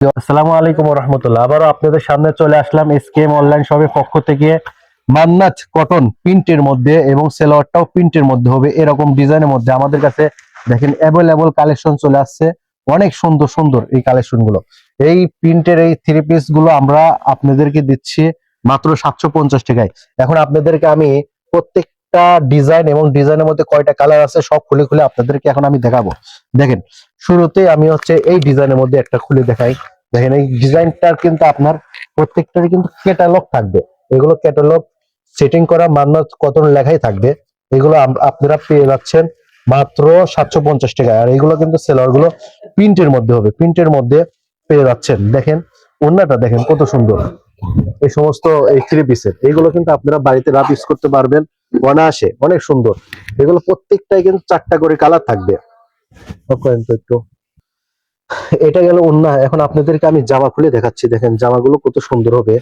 আসসালামু আলাইকুম রহমতুল্লাহ আবারও আপনাদের সামনে চলে আসলাম এসকেএম অনলাইন শপের পক্ষ থেকে। মান্নাত কটন প্রিন্টের মধ্যে এবং সেলোয়ারটাও প্রিন্টের মধ্যে হবে। এরকম ডিজাইনের মধ্যে আমাদের কাছে দেখেন অ্যাভেলেবল কালেকশন চলে আসছে। অনেক সুন্দর সুন্দর এই কালেকশনগুলো। এই প্রিন্টের এই থ্রি পিসগুলো আমরা আপনাদেরকে দিচ্ছি মাত্র সাতশো পঞ্চাশ টাকায়। এখন আপনাদেরকে আমি প্রত্যেকটা ডিজাইন এবং ডিজাইনের মধ্যে কয়টা কালার আছে সব খুলে খুলে আপনাদেরকে এখন আমি দেখাবো। দেখেন, শুরুতে আমি হচ্ছে এই ডিজাইনের মধ্যে একটা খুলে দেখাই। দেখেন, এই ডিজাইনটার কিন্তু আপনার প্রত্যেকটারই কিন্তু ক্যাটালগ থাকবে। এগুলো ক্যাটালগ সেটিং করা, মান্নাত কত লেখাই থাকবে, এগুলো আপনারা পেয়ে যাচ্ছেন মাত্র সাতশো পঞ্চাশ টাকায়। আর এগুলো কিন্তু সেলারগুলো প্রিন্টের মধ্যে হবে, প্রিন্টের মধ্যে পেয়ে যাচ্ছেন। দেখেন অন্যটা দেখেন কত সুন্দর। এই সমস্ত এই থ্রি পিসের এগুলো কিন্তু আপনারা বাড়িতে রাপ ইউজ করতে পারবেন। অনায়াসে অনেক সুন্দর। এগুলো প্রত্যেকটাই কিন্তু চারটা করে কালার থাকবে। একটু। এটা গেল অন্য এখন আপনাদেরকে আমি জামা খুলে দেখাচ্ছি। দেখেন জামাগুলো কত সুন্দর হবে।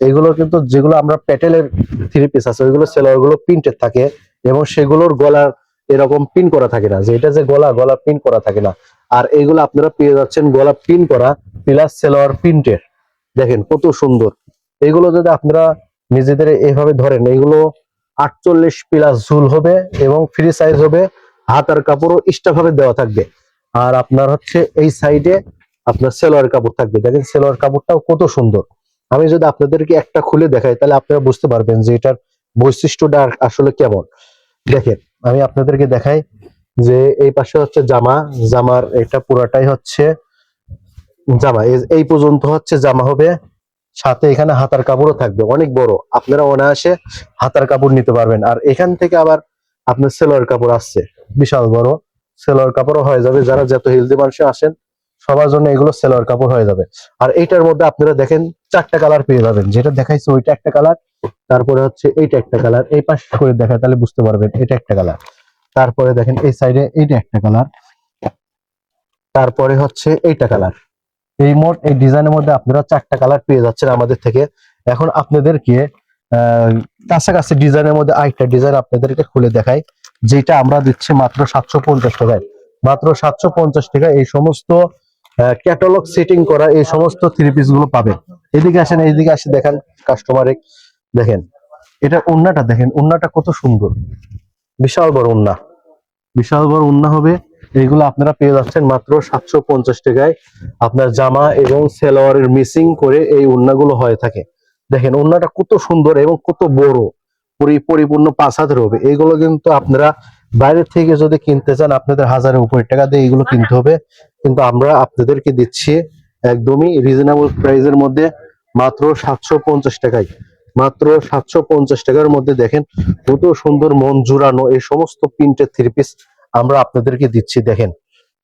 এগুলো কিন্তু যেগুলো আমরা প্যাটেলের থ্রি পিস আছে ওইগুলো সেলারগুলো প্রিন্টেড থাকে এবং সেগুলোর গলার এরকম পিন করা থাকে না। যে এটা যে গলা গলা পিন করা থাকে না। আর এইগুলো আপনারা পেয়ে যাচ্ছেন গলা পিন করা প্লাস সেলোয়ার প্রিন্টের দেখেন কত সুন্দর। এগুলো যদি আপনারা নিজেদের এইভাবে ধরেন এইগুলো আটচল্লিশ প্লাস ঝুল হবে এবং ফ্রি সাইজ হবে। হাতার কাপড়ও ভাবে দেওয়া থাকবে। আর আপনার হচ্ছে এই সাইডে আপনার সেলোয়ার কাপড় থাকবে। দেখেন সেলোয়ার কাপড়টাও কত সুন্দর। আমি যদি আপনাদেরকে একটা খুলে দেখাই, তাহলে আপনারা বুঝতে পারবেন যে এটার বৈশিষ্ট্যটা আসলে কেমন। দেখেন, আমি আপনাদেরকে দেখাই যে এই পাশে হচ্ছে জামা। জামার এটা পুরাটাই হচ্ছে জামা। এই পর্যন্ত হচ্ছে জামা হবে। সাথে এখানে হাতার কাপড়ও থাকবে, অনেক বড়। আপনারা অনায়াসে হাতার কাপড় নিতে পারবেন। আর এখান থেকে আবার আপনার সেলোয়ার কাপড় আসছে, বিশাল বড়। সেলোয়ার কাপড়ও হয়ে যাবে। যারা যত হেলদি মানুষ আসেন, সবার জন্য এগুলো সেলোয়ার কাপড় হয়ে যাবে। আর এইটার মধ্যে আপনারা দেখেন চারটা কালার পেয়ে যাবেন। যেটা দেখাইছে ওইটা একটা কালার তারপরে হচ্ছে এইটা একটা কালার এই পাশ করে দেখায় তাহলে বুঝতে পারবেন, এটা একটা কালার তারপরে দেখেন এই সাইডে এইটা একটা কালার তারপরে হচ্ছে এইটা কালার এই মোট, এই ডিজাইনের মধ্যে আপনারা চারটা কালার পেয়ে যাচ্ছেন আমাদের থেকে। এখন আপনাদেরকে কাছাকাছি ডিজাইনের মধ্যে আরেকটা ডিজাইন আপনাদেরকে খুলে দেখাই, যেটা আমরা দিচ্ছি মাত্র সাতশো পঞ্চাশ টাকায়। মাত্র সাতশো পঞ্চাশ টাকায় এই সমস্ত ক্যাটালগ সেটিং করা এই সমস্ত থ্রি পিসগুলো পাবেন। এদিকে আসেন এইদিকে আসে দেখেন কাস্টমারে দেখেন, এটা উন্নাটা দেখেন, উন্নাটা কত সুন্দর। বিশাল বড় উন্না। বিশাল বড় উন্না হবে। এইগুলো আপনারা পেয়ে যাচ্ছেন মাত্র সাতশো পঞ্চাশ টাকায়। আপনার জামা এবং সেলোয়ারের মিসিং করে এই উন্নাগুলো হয়ে থাকে। দেখেন, উন্নাটা কত সুন্দর এবং কত বড়। পরি- পরিপূর্ণ পাঁচ হাতের হবে। এগুলো কিন্তু আপনারা বাইরে থেকে যদি কিনতে চান, আপনাদের হাজারের উপরে টাকা দিয়ে এগুলো কিনতে হবে। কিন্তু আমরা আপনাদেরকে দিচ্ছি একদমই রিজনেবল প্রাইসের মধ্যে মাত্র সাতশো পঞ্চাশ টাকায়। মাত্র সাতশো পঞ্চাশ টাকার মধ্যে দেখেন কত সুন্দর মন জুড়ানো এই সমস্ত প্রিন্টের থ্রি পিস আমরা আপনাদেরকে দিচ্ছি, দেখেন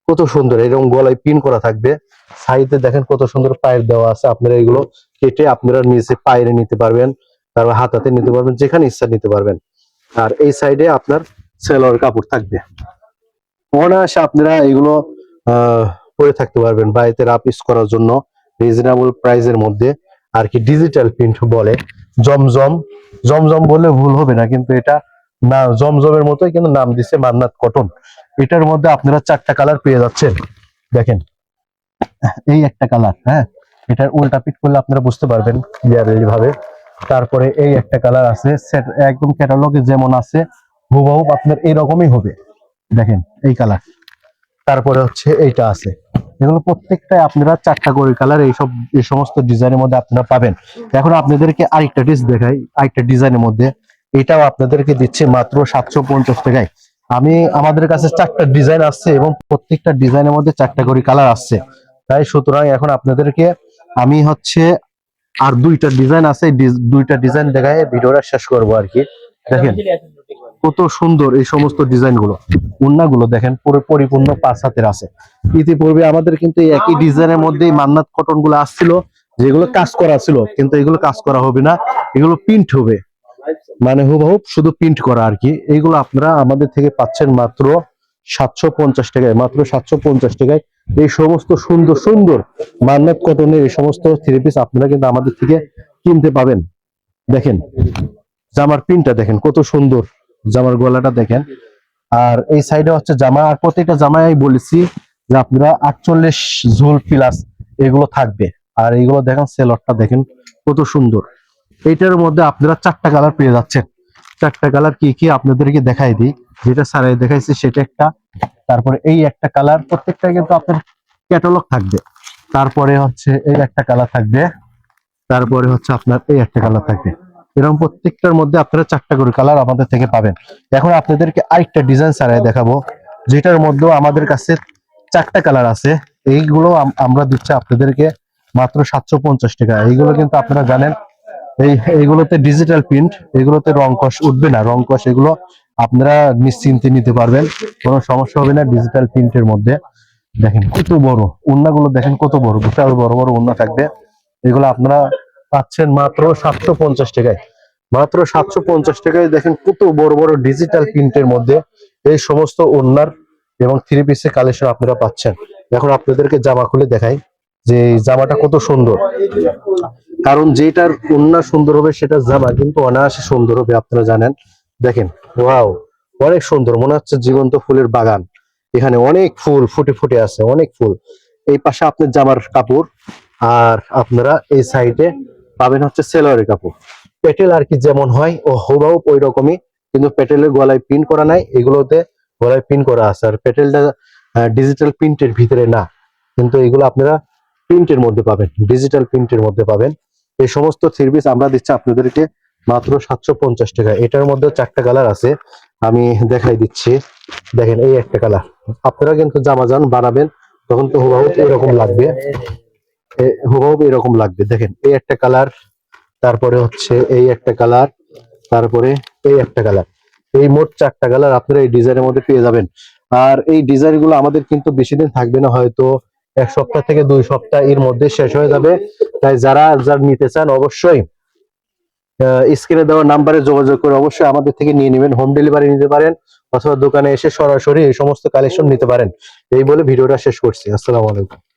কত সুন্দর, এরকম গলায় পিন করা থাকবে। সাইডে দেখেন কত সুন্দর পায়ের দেওয়া আছে, আপনারা এগুলো কেটে আপনারা নিচে পায়ের নিতে পারবেন, তারপর হাতাতে নিতে পারবেন, যেখানে ইচ্ছা নিতে পারবেন। আর এই সাইডে আপনার সেলোয়ার কাপড় থাকবে। অনায়াসে আপনারা এগুলো পরে থাকতে পারবেন বাড়িতে রাপ ইউজ করার জন্য রিজনেবল প্রাইসের মধ্যে আর কি ডিজিটাল প্রিন্ট বলে। জমজম জমজম বলে ভুল হবে না, কিন্তু এটা না, জমজমের মতোই কিন্তু নাম দিছে মান্নাত কটন। এটার মধ্যে আপনারা চারটা কালার পেয়ে যাচ্ছেন। দেখেন, এই একটা কালার হ্যাঁ? এটার উল্টা পিট করলে আপনারা বুঝতে পারবেন ক্লিয়ারলি ভাবে তারপরে এই একটা কালার আছে একদম ক্যাটালগে যেমন আছে, হুবহু আপনার এইরকমই হবে। দেখেন, এই কালার তারপরে হচ্ছে এইটা আছে। এগুলো প্রত্যেকটাই আপনারা চারটা করে কালার এই সব এই সমস্ত ডিজাইনের মধ্যে আপনারা পাবেন। এখন আপনাদেরকে আরেকটা ডিস দেখাই, আরেকটা ডিজাইনের মধ্যে। এটাও আপনাদেরকে দিচ্ছে মাত্র সাতশো পঞ্চাশ টাকায়। আমি আমাদের কাছে চারটা ডিজাইন আসছে এবং প্রত্যেকটা ডিজাইনের মধ্যে চারটা করে কালার আসছে। তাই সুতরাং এখন আপনাদেরকে আমি হচ্ছে আর দুইটা ডিজাইন আছে দুইটা ডিজাইন দেখায় ভিডিওটা শেষ করব আর কি। দেখেন কত সুন্দর এই সমস্ত ডিজাইনগুলো দেখেন পুরো পরিপূর্ণ পাঁচ হাতের আছে। ইতিপূর্বে আমাদের কিন্তু একই ডিজাইনের মধ্যেই মান্নাত কটনগুলো আসছিল, যেগুলো কাজ করা ছিল, কিন্তু এগুলো কাজ করা হবে না, এগুলো প্রিন্ট হবে। মানে হুবহুব শুধু প্রিন্ট করা আর কি। এইগুলো আপনারা আমাদের থেকে পাচ্ছেন মাত্র সাতশো পঞ্চাশ টাকায়, মাত্র সাতশো পঞ্চাশ টাকায়। এই সমস্ত সুন্দর সুন্দর মান্নাত কটনের এই সমস্ত থ্রি পিস আপনারা কিন্তু আমাদের থেকে কিনতে পাবেন। দেখেন, জামার প্রিন্টটা দেখেন, কত সুন্দর জামার গলাটা দেখেন। আর এই সাইডে হচ্ছে জামা, আর প্রত্যেকটা জামায় বলেছি যে আপনারা আটচল্লিশ ঝোল প্লাস এগুলো থাকবে। আর এইগুলো দেখেন সেলরটা দেখেন, কত সুন্দর। এইটার মধ্যে আপনারা চারটা কালার পেয়ে যাচ্ছেন। চারটা কালার কি কি আপনাদেরকে দেখাই দিই। যেটা সারাই দেখাইছি সেটা একটা। তারপরে এই একটা কালার প্রত্যেকটা কিন্তু আপনার ক্যাটালগ থাকবে। তারপরে হচ্ছে এই একটা কালার থাকবে। তারপরে হচ্ছে আপনার এই একটা কালার থাকবে। এরকম প্রত্যেকটার মধ্যে আপনারা চারটা করে কালার আমাদের থেকে পাবেন। এখন আপনাদেরকে আরেকটা ডিজাইন সারাই দেখাবো। যেটার মধ্যেও আমাদের কাছে চারটা কালার আছে। এইগুলো আমরা দিচ্ছি আপনাদেরকে মাত্র সাতশো পঞ্চাশ টাকা। এইগুলো কিন্তু আপনারা জানেন এই, এইগুলোতে ডিজিটাল প্রিন্ট এগুলোতে রং কষ উঠবে না। রং কষ এগুলো আপনারা নিশ্চিন্তে নিতে পারবেন। কোনো সমস্যা হবে না ডিজিটাল প্রিন্টের মধ্যে। দেখেন কত বড়। উন্নাগুলো দেখেন কত বড়। বিশাল বড় বড় উন্না থাকবে। এগুলো আপনারা পাচ্ছেন মাত্র সাতশো পঞ্চাশ টাকায়। মাত্র সাতশো পঞ্চাশ টাকায় দেখেন কত বড় বড় ডিজিটাল প্রিন্টের মধ্যে এই সমস্ত ওনার এবং থ্রি পিসের কালেকশন আপনারা পাচ্ছেন। এখন আপনাদেরকে জামা খুলে দেখাই। যে জামাটা কত সুন্দর। কারণ যেটার ওন্না সুন্দর হবে সেটা জামা কিন্তু অনায়াসে সুন্দর হবে, আপনারা জানেন। দেখেন, ওয়াও, অনেক সুন্দর। মনে হচ্ছে জীবন্ত ফুলের বাগান। এখানে অনেক ফুল ফুটে ফুটে আছে, অনেক ফুল। এই পাশে আপনার জামার কাপড়, আর আপনারা এই সাইডে পাবেন হচ্ছে সেলোয়ারের কাপড়। পেটেল আর কি যেমন হয়, ও হুবাও ওই রকমই কিন্তু পেটেলের গলায় পিন করা নাই, এগুলোতে গলায় পিন করা আছে। আর পেটেলটা ডিজিটাল প্রিন্টের ভিতরে না। কিন্তু এগুলো আপনারা প্রিন্টের মধ্যে পাবেন ডিজিটাল প্রিন্টের মধ্যে পাবেন। এই সমস্ত থ্রি পিস আমরা দিচ্ছি আপনাদেরকে মাত্র সাতশো পঞ্চাশ টাকা। এটার মধ্যে চারটা কালার আছে। আমি দেখাই দিচ্ছি। দেখেন, এই একটা কালার আপনারা কিন্তু জামা যান বানাবেন, তখন তো হুবাহু এরকম লাগবে। এ- হুবাহু এরকম লাগবে। দেখেন, এই একটা কালার তারপরে হচ্ছে এই একটা কালার তারপরে এই একটা কালার এই মোট চারটা কালার আপনারা এই ডিজাইনের মধ্যে পেয়ে যাবেন। আর এই ডিজাইন আমাদের কিন্তু বেশি দিন থাকবে না, হয়তো এক সপ্তাহ থেকে দুই সপ্তাহ এর মধ্যে শেষ হয়ে যাবে। তাই যারা যারা নিতে চান অবশ্যই স্ক্রিনে দেওয়া নাম্বারে যোগাযোগ করে অবশ্যই আমাদের থেকে নিয়ে নেবেন হোম ডেলিভারি নিতে পারেন অথবা দোকানে এসে সরাসরি এই সমস্ত কালেকশন নিতে পারেন। এই বলে ভিডিওটা শেষ করছি। আসসালামু আলাইকুম।